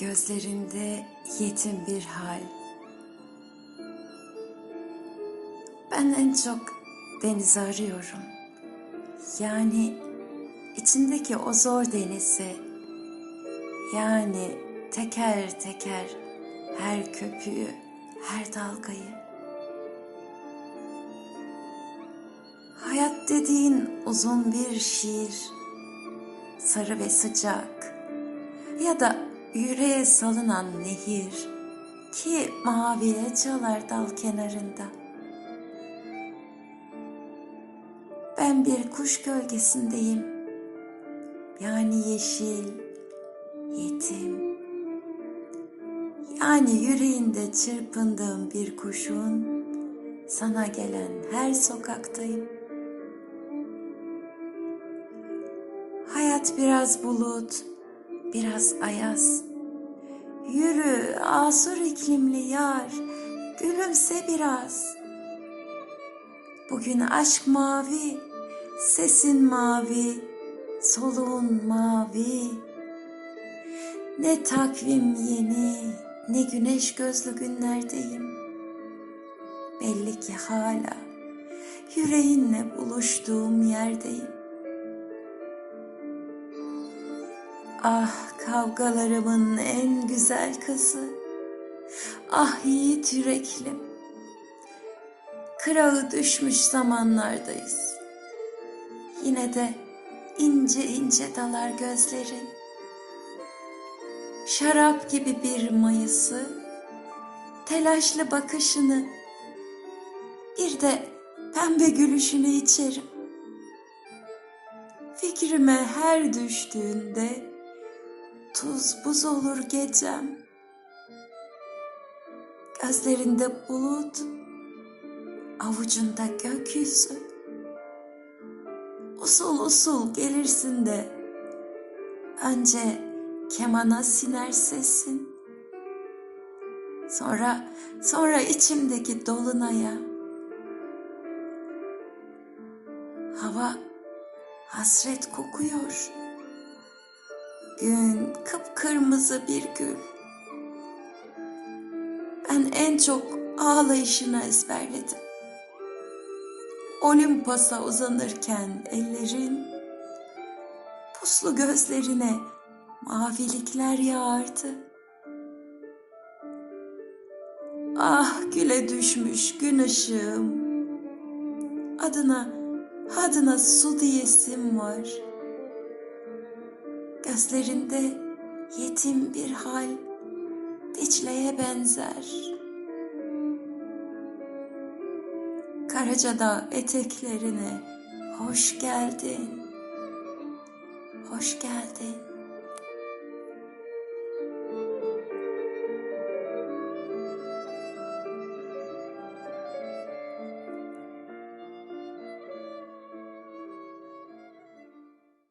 Gözlerinde yetim bir hal. Ben en çok denizi arıyorum. Yani içindeki o zor denizi. Yani teker teker her köpüğü, her dalgayı. Hayat dediğin uzun bir şiir. Sarı ve sıcak. Ya da yüreğe salınan nehir ki maviye çalar dal kenarında. Ben bir kuş gölgesindeyim. Yani yeşil, yetim. Yani yüreğinde çırpındığım bir kuşun sana gelen her sokaktayım. Hayat biraz bulut, biraz ayaz. Yürü asur iklimli yar, gülümse biraz. Bugün aşk mavi, sesin mavi, soluğun mavi. Ne takvim yeni, ne güneş gözlü günlerdeyim. Belli ki hala yüreğinle buluştuğum yerdeyim. Ah kavgalarımın en güzel kızı. Ah yiğit yüreklim. Kırağı düşmüş zamanlardayız. Yine de ince ince dalar gözlerin. Şarap gibi bir mayısı, telaşlı bakışını, bir de pembe gülüşünü içerim. Fikrime her düştüğünde tuz buz olur gecem. Gözlerinde bulut, avucunda gökyüzü. Usul usul gelirsin de önce kemana siner sesin. Sonra sonra içimdeki dolunaya hava hasret kokuyor. Gün kıpkırmızı bir gül. Ben en çok ağlayışını ezberledim. Olimpos'a uzanırken ellerin puslu gözlerine mavilikler yağardı. Ah güle düşmüş gün ışığım. Adına, adına su diyesim var. Gözlerinde yetim bir hal Dicle'ye benzer. Karacadağ eteklerine hoş geldin. Hoş geldin.